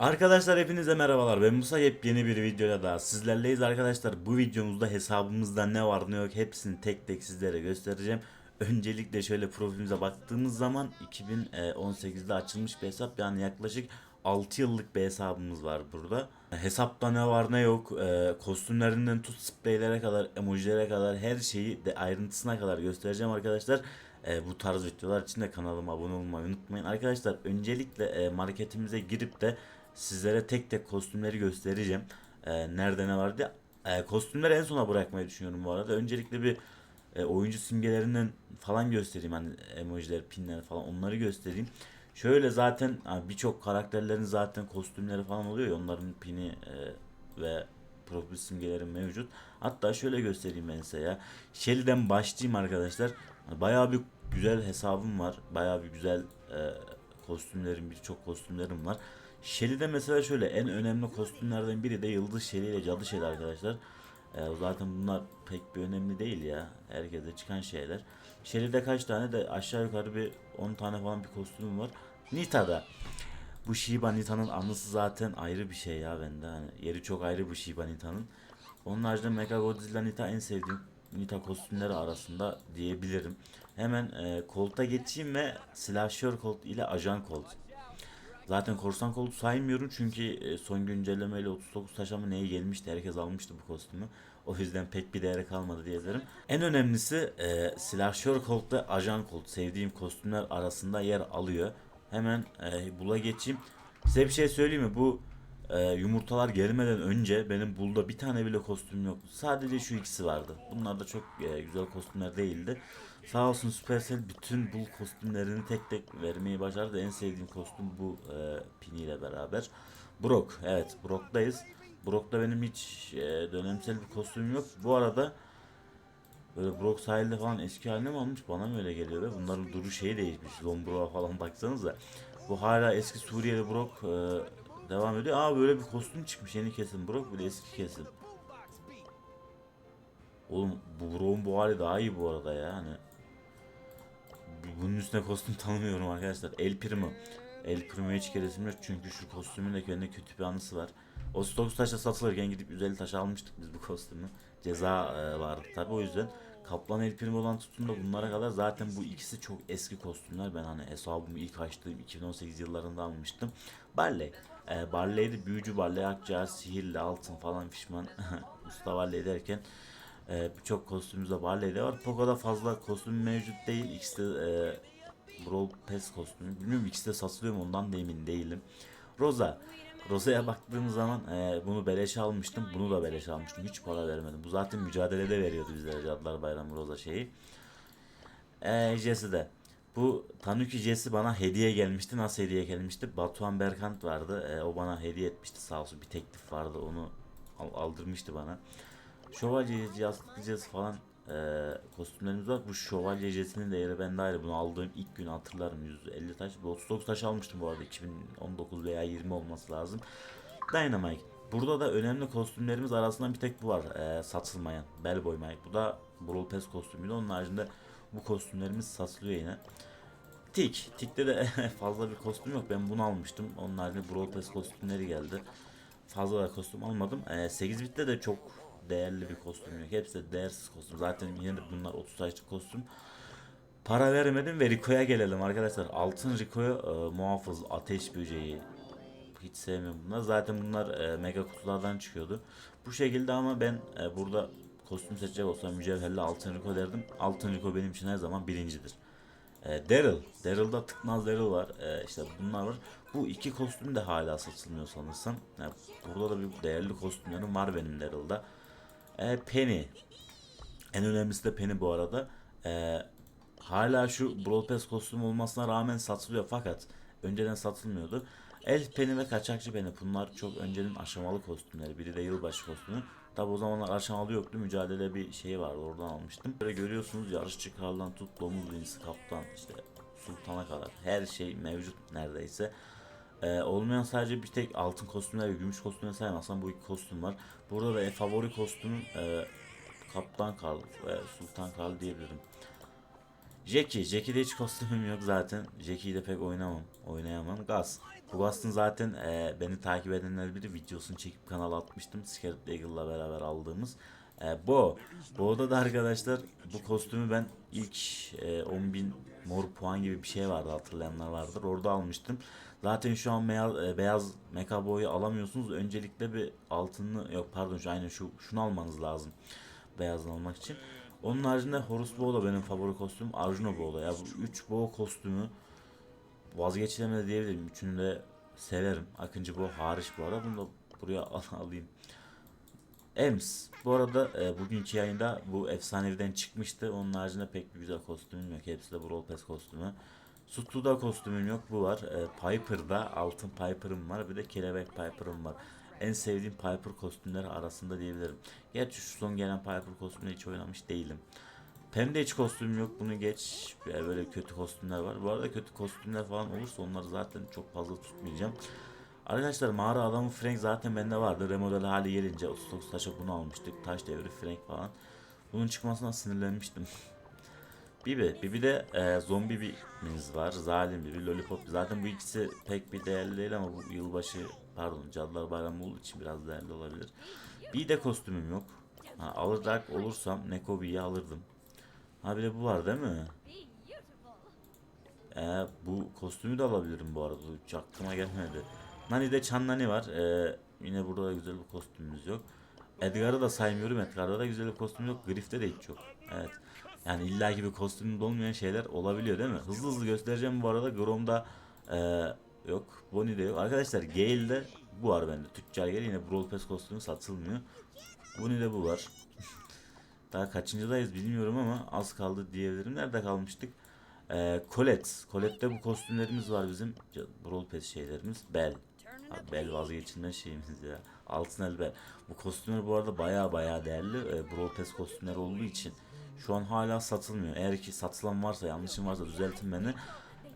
Arkadaşlar hepinize merhabalar. Ben Musa yepyeni bir videoyla daha sizlerleyiz arkadaşlar. Bu videomuzda hesabımızda ne var ne yok hepsini tek tek sizlere göstereceğim. Öncelikle şöyle profilimize baktığımız zaman 2018'de açılmış bir hesap yani yaklaşık 6 yıllık bir hesabımız var burada. Hesapta ne var ne yok, e, kostümlerinden tut spreylere kadar, emojilere kadar her şeyi de ayrıntısına kadar göstereceğim arkadaşlar. E, bu tarz videolar için de kanalıma abone olmayı unutmayın. Arkadaşlar öncelikle e, marketimize girip de sizlere tek tek kostümleri göstereceğim. E, nerede ne var diye. E, kostümleri en sona bırakmayı düşünüyorum bu arada. Öncelikle bir e, oyuncu simgelerinden falan göstereyim hani emojiler, pinler falan onları göstereyim. Şöyle zaten hani birçok karakterlerin zaten kostümleri falan oluyor ya onların pini e, ve profil simgeleri mevcut. Hatta şöyle göstereyim ben size ya. Shelly'den başlayayım arkadaşlar. Hani Bayağı bir güzel hesabım var. Bayağı bir güzel e, kostümlerim, birçok kostümlerim var. Shelly'de mesela şöyle en önemli kostümlerden biri de Yıldız Shelly ile Cadı Shelly arkadaşlar. E, zaten bunlar pek bir önemli değil ya. Herkese çıkan şeyler. Shelly'de kaç tane de aşağı yukarı bir 10 tane falan bir kostümüm var. Nita'da. Bu Shiba Nita'nın anısı zaten ayrı bir şey ya bende. Hani yeri çok ayrı bu Shiba Nita'nın. Onun haricinde Mega Godzilla Nita en sevdiğim Nita kostümleri arasında diyebilirim. Hemen e, Colt'a geçeyim ve Slasher Colt ile Ajan Colt. Zaten korsan kolu saymıyorum çünkü e, son güncellemeyle 39 taşa mı neye gelmişti herkes almıştı bu kostümü. O yüzden pek bir değeri kalmadı diyebilirim. En önemlisi e, Slasher Colt ve Ajan Colt sevdiğim kostümler arasında yer alıyor. Hemen e, bula geçeyim. Size bir şey söyleyeyim mi? Bu e, yumurtalar gelmeden önce benim bulda bir tane bile kostüm yoktu. Sadece şu ikisi vardı. Bunlar da çok e, güzel kostümler değildi. Sağ olsun Supercell bütün bul kostümlerini tek tek vermeyi başardı. En sevdiğim kostüm bu e, piniyle beraber. Brock. Evet Brock'tayız. Brock'ta benim hiç e, dönemsel bir kostümüm yok. Bu arada böyle Brock sahilde falan eski haline mi almış bana mı öyle geliyor be? Bunların duru şeyi değişmiş. Zombro'a falan baksanıza. Bu hala eski Suriyeli Brock e, devam ediyor. Aa böyle bir kostüm çıkmış yeni kesim Brock bir de eski kesim. Oğlum bu Brock'un bu hali daha iyi bu arada ya hani. Bunun üstüne kostüm tanımıyorum arkadaşlar. El Primo. El Primo'ya hiç keresim çünkü şu kostümün de kendine kötü bir anısı var. O 39 taşa satılırken gidip 150 taş almıştık biz bu kostümü. Ceza e, vardı tabi o yüzden. Kaplan El Primo'dan tutun da bunlara kadar zaten bu ikisi çok eski kostümler. Ben hani hesabımı ilk açtığım 2018 yıllarında almıştım. Barley. E, Barley'de büyücü Barley, Akciğer, Sihirli, Altın falan fişman. Usta Barley derken e, birçok kostümümüzde Barley'de var. Poco'da fazla kostüm mevcut değil. İkisi de e, Brawl Pass kostümü. Bilmiyorum ikisi de satılıyor mu ondan da emin değilim. Rosa. Rosa'ya baktığım zaman e, bunu beleşe almıştım. Bunu da beleşe almıştım. Hiç para vermedim. Bu zaten mücadelede veriyordu bizlere Cadılar Bayramı Rosa şeyi. E, Jesse de. Bu Tanuki Jesse bana hediye gelmişti. Nasıl hediye gelmişti? Batuhan Berkant vardı. E, o bana hediye etmişti sağ olsun. Bir teklif vardı. Onu al- aldırmıştı bana. Şövalyeci, yastıklıcası falan e, kostümlerimiz var. Bu şövalyecesinin değeri bende ayrı. Bunu aldığım ilk gün hatırlarım. 150 taş. Bu 39 taş almıştım bu arada. 2019 veya 20 olması lazım. Dynamite. Burada da önemli kostümlerimiz arasında bir tek bu var. E, satılmayan. Bellboy Mike. Bu da Brawl Pass kostümüydü. Onun haricinde bu kostümlerimiz satılıyor yine. Tik. Tik'te de fazla bir kostüm yok. Ben bunu almıştım. Onun haricinde Brawl Pass kostümleri geldi. Fazla da kostüm almadım. E, 8 bitte de çok değerli bir kostüm yok. Hepsi de değersiz kostüm. Zaten yine bunlar 30 taşlık kostüm. Para veremedim ve Rico'ya gelelim arkadaşlar. Altın Rico'ya e, muhafız, ateş böceği. Hiç sevmiyorum bunlar. Zaten bunlar e, mega kutulardan çıkıyordu. Bu şekilde ama ben e, burada kostüm seçecek olsam mücevherli altın Rico derdim. Altın Rico benim için her zaman birincidir. E, Daryl. Daryl'da tıknaz Daryl var. E, işte bunlar var. Bu iki kostüm de hala satılmıyor sanırsam. Yani burada da bir değerli kostümlerim var benim Daryl'da. E, Penny. En önemlisi de Penny bu arada. E, hala şu Brawl Pass kostüm olmasına rağmen satılıyor fakat önceden satılmıyordu. El Penny ve Kaçakçı Penny bunlar çok önceden aşamalı kostümleri. Biri de yılbaşı kostümü. Tabi o zamanlar aşamalı yoktu. Mücadele bir şey vardı oradan almıştım. Böyle görüyorsunuz yarışçı Karlan tut domuz binisi kaptan işte sultana kadar her şey mevcut neredeyse. Ee, olmayan sadece bir tek altın kostümler ve gümüş kostümler saymazsam bu iki kostüm var. Burada da en favori kostümüm e, Kaptan Karl ve Sultan Karl diyebilirim. Jackie. Jackie'de hiç kostümüm yok zaten. Jackie'yi de pek oynamam. Oynayamam. Gaz. Bu Gaz'ın zaten e, beni takip edenler biri videosunu çekip kanala atmıştım. Scarlet Eagle'la beraber aldığımız. E, Bo. Bo'da da arkadaşlar bu kostümü ben ilk e, 10.000 mor puan gibi bir şey vardı hatırlayanlar vardır. Orada almıştım. Zaten şu an beyaz, e, beyaz Mecha Boy'u alamıyorsunuz. Öncelikle bir altınlı yok pardon şu aynen şu şunu almanız lazım. Beyazını almak için. Onun haricinde Horus Bow da benim favori kostümüm. Arjuno Bow da. Ya bu 3 Bow kostümü vazgeçilemez diyebilirim. Üçünü de severim. Akıncı Bow hariç bu arada. Bunu da buraya al- alayım. Ems. Bu arada e, bugünkü yayında bu efsaneviden çıkmıştı. Onun haricinde pek bir güzel kostümüm yok. Hepsi de Brawl Pass kostümü. Sutlu'da kostümüm yok. Bu var. E, Piper'da altın Piper'ım var. Bir de kelebek Piper'ım var. En sevdiğim Piper kostümleri arasında diyebilirim. Gerçi şu son gelen Piper kostümünü hiç oynamış değilim. Pem'de hiç kostüm yok. Bunu geç. E, Böyle kötü kostümler var. Bu arada kötü kostümler falan olursa onları zaten çok fazla tutmayacağım. Arkadaşlar mağara adamı Frank zaten bende vardı. Remodel hali gelince 39 taşa bunu almıştık. Taş devri Frank falan. Bunun çıkmasına sinirlenmiştim. Bibi. Bibi de e, zombi birimiz var. Zalim Bibi, Lollipop. Zaten bu ikisi pek bir değerli değil ama bu yılbaşı pardon Cadılar Bayramı olduğu için biraz değerli olabilir. Bir de kostümüm yok. Ha, alacak olursam Nekobi'yi alırdım. Ha bir de bu var değil mi? Ee, bu kostümü de alabilirim bu arada. Hiç aklıma gelmedi. Nani'de Chan Nani var. Ee, yine burada da güzel bir kostümümüz yok. Edgar'ı da saymıyorum. Edgar'da da güzel bir kostüm yok. Griff'te de hiç yok. Evet. Yani illa gibi kostümünde olmayan şeyler olabiliyor değil mi? Hızlı hızlı göstereceğim bu arada. Grom'da ee, yok. Bonnie'de yok. Arkadaşlar Gale'de bu var bende. Tüccar Gale yine Brawl Pass kostümü satılmıyor. Bonnie'de bu var. Daha kaçıncıdayız bilmiyorum ama az kaldı diyebilirim. Nerede kalmıştık? Ee, Colette. Colette'de bu kostümlerimiz var bizim. Brawl Pass şeylerimiz. Bell. Abi Bell vazgeçilmez şeyimiz ya. Altın el Bell. Bu kostümler bu arada baya baya değerli. E, Brawl Pass kostümler olduğu için şu an hala satılmıyor. Eğer ki satılan varsa yanlışım varsa düzeltin beni.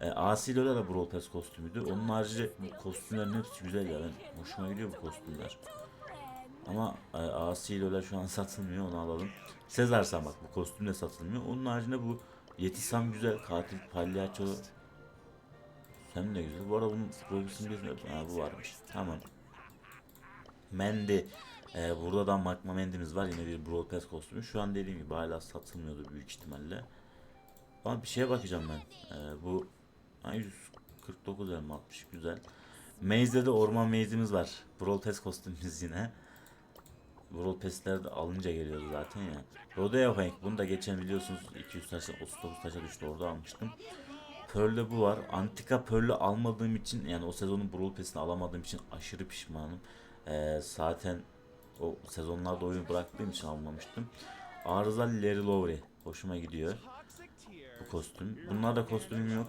E, Asi Lola da Brawl Pass kostümüydü. Onun harici bu kostümlerin hepsi güzel ya. Ben, hoşuma gidiyor bu kostümler. Ama e, Asi Lola şu an satılmıyor onu alalım. Sezar Sam bak bu kostüm de satılmıyor. Onun haricinde bu Yetisam güzel katil palyaço sen de güzel. Bu arada bunun bilmiyorum. Ha bu varmış. Tamam. Mendi. Ee, burada da Magma Mendi'miz var. Yine bir Brawl Pass kostümü. Şu an dediğim gibi hala satılmıyordu büyük ihtimalle. Ama bir şeye bakacağım ben. Ee, bu ha, 149 elma atmış. Güzel. Maze'de de orman maze'imiz var. Brawl Pass kostümümüz yine. Brawl Pass'ler de alınca geliyordu zaten ya. Rodeo Hank. Bunu da geçen biliyorsunuz 200 taşa 39 taşa düştü. Orada almıştım. Pearl'de bu var. Antika Pearl'ü almadığım için yani o sezonun Brawl Pass'ini alamadığım için aşırı pişmanım. Ee, zaten o sezonlarda oyunu bıraktığım için almamıştım. Arızalı Larry Lowry. Hoşuma gidiyor. Bu kostüm. Bunlar da kostümüm yok.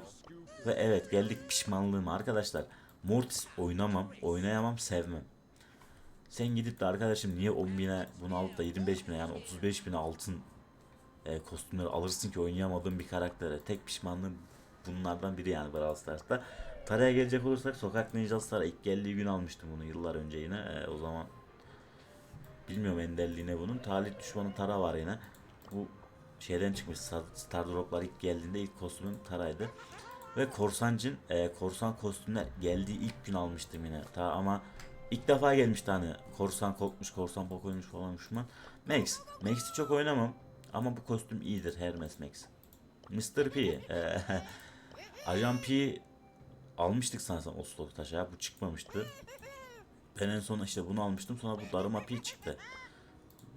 Ve evet geldik pişmanlığıma arkadaşlar. Mortis oynamam, oynayamam, sevmem. Sen gidip de arkadaşım niye 10 bine bunu alıp da 25 bine yani 35 bine altın e, kostümleri alırsın ki oynayamadığın bir karaktere. Tek pişmanlığım bunlardan biri yani Brawl Stars'ta. Tara'ya gelecek olursak Sokak Ninjas Tara ilk geldiği gün almıştım bunu yıllar önce yine. E, o zaman bilmiyorum endelliğine bunun. Talih düşmanı Tara var yine. Bu şeyden çıkmış Star, Drop'lar ilk geldiğinde ilk kostümüm Tara'ydı. Ve Korsancın e, korsan kostümler geldiği ilk gün almıştım yine. Ta ama ilk defa gelmişti hani korsan kopmuş, korsan pokoymuş falan düşman. Max. Max'i çok oynamam ama bu kostüm iyidir Hermes Max. Mr. P. E, Ajan P almıştık sanırsam Oslo taşa. Bu çıkmamıştı. Ben en son işte bunu almıştım. Sonra bu Daruma P çıktı.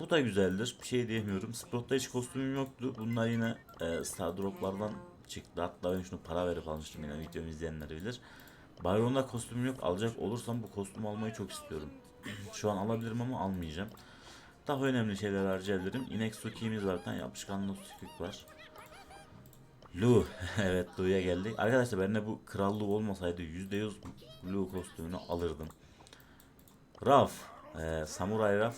Bu da güzeldir. Bir şey diyemiyorum. Sprout'ta hiç kostümüm yoktu. Bunlar yine e, Star Drop'lardan çıktı. Hatta ben şunu para verip almıştım yine videomu izleyenler bilir. Byron'da kostümüm yok. Alacak olursam bu kostümü almayı çok istiyorum. Şu an alabilirim ama almayacağım. Daha önemli şeyler harcayabilirim. İnek Suki'miz tane yapışkanlı Sukik var. Lu. evet Lu'ya geldik. Arkadaşlar bende bu krallığı olmasaydı %100 Lu kostümünü alırdım. Raf. Ee, Samuray Raf.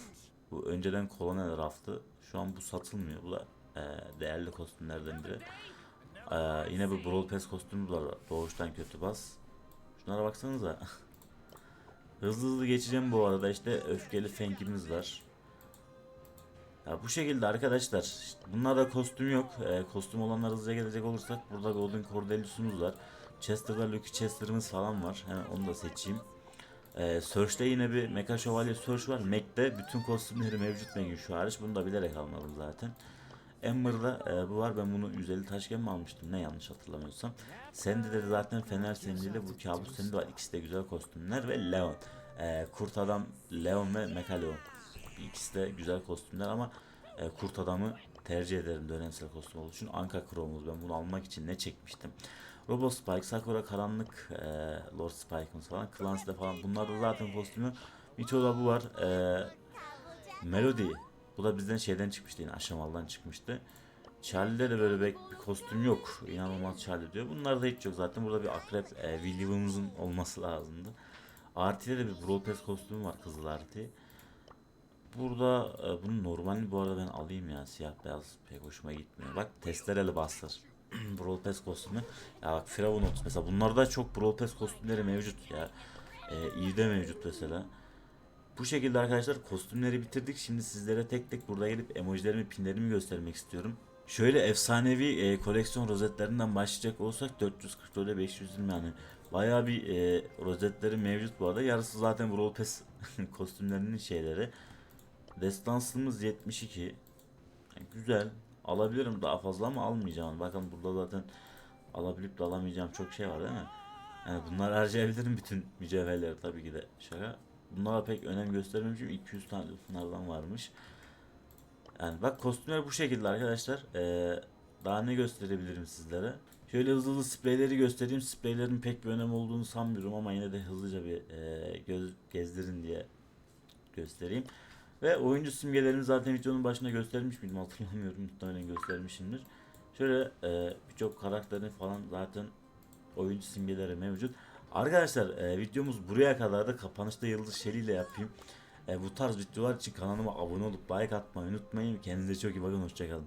Bu önceden kolonel Raf'tı. Şu an bu satılmıyor. Bu da e, değerli kostümlerden biri. Ee, yine bu Brawl Pass kostümü var. Doğuştan kötü bas. Şunlara baksanıza. hızlı hızlı geçeceğim bu arada. İşte öfkeli Fank'imiz var. Ya bu şekilde arkadaşlar. işte bunlarda kostüm yok. Ee, kostüm olanlar hızlıca gelecek olursak burada Golden Cordelius'umuz var. Chester'da Lucky Chester'ımız falan var. Hemen onu da seçeyim. Ee, Search'te yine bir Mecha Şövalye Search var. Mac'te bütün kostümleri mevcut Mac'in şu hariç. Bunu da bilerek almadım zaten. Ember'da e, bu var. Ben bunu 150 taşken mi almıştım? Ne yanlış hatırlamıyorsam. Sandy'de de zaten Fener Sandy'yle bu Kabus Sandy var. İkisi de güzel kostümler ve Leon. E, Kurt Adam Leon ve Mecha Leon. İkisi de güzel kostümler ama e, Kurt Adam'ı tercih ederim dönemsel kostüm olduğu için. Anka Chrome'uz ben bunu almak için ne çekmiştim. Robo Spike, Sakura Karanlık, e, Lord Spike'ımız falan, Clancy'de falan bunlar da zaten kostümü. Micho'da bu var. E, Melody. Bu da bizden şeyden çıkmıştı yine aşamalıdan çıkmıştı. Charlie'de de böyle bir, bir kostüm yok. İnanılmaz Charlie diyor. Bunlarda hiç yok zaten. Burada bir akrep e, William'ımızın olması lazımdı. Artie'de de bir Brawl Pass kostümü var Kızıl Artie. Burada e, bunun normalini bu arada ben alayım ya. Siyah beyaz pek hoşuma gitmiyor. Bak testereli bastır. Brawl Pass kostümü. Ya bak Firavun Ops mesela. Bunlarda çok Brawl Pass kostümleri mevcut ya. E, de mevcut mesela. Bu şekilde arkadaşlar kostümleri bitirdik. Şimdi sizlere tek tek burada gelip emojilerimi, pinlerimi göstermek istiyorum. Şöyle efsanevi e, koleksiyon rozetlerinden başlayacak olsak 444 ile 520 yani bayağı bir e, rozetleri mevcut bu arada. Yarısı zaten Brawl Pass kostümlerinin şeyleri. Destansımız 72. Yani güzel. Alabilirim daha fazla ama almayacağım. Bakın burada zaten alabilip de alamayacağım çok şey var değil mi? Yani bunlar harcayabilirim bütün mücevherleri tabii ki de şaka. Bunlara pek önem göstermemişim. 200 tane bunlardan varmış. Yani bak kostümler bu şekilde arkadaşlar. Ee, daha ne gösterebilirim sizlere? Şöyle hızlı hızlı spreyleri göstereyim. Spreylerin pek bir önemi olduğunu sanmıyorum ama yine de hızlıca bir e, göz gezdirin diye göstereyim. Ve oyuncu simgelerini zaten videonun başında göstermiş miydim hatırlamıyorum. Muhtemelen göstermişimdir. Şöyle e, birçok karakterin falan zaten oyuncu simgeleri mevcut. Arkadaşlar e, videomuz buraya kadar da kapanışta Yıldız Şeli ile yapayım. E, bu tarz videolar için kanalıma abone olup like atmayı unutmayın. Kendinize çok iyi bakın. Hoşçakalın.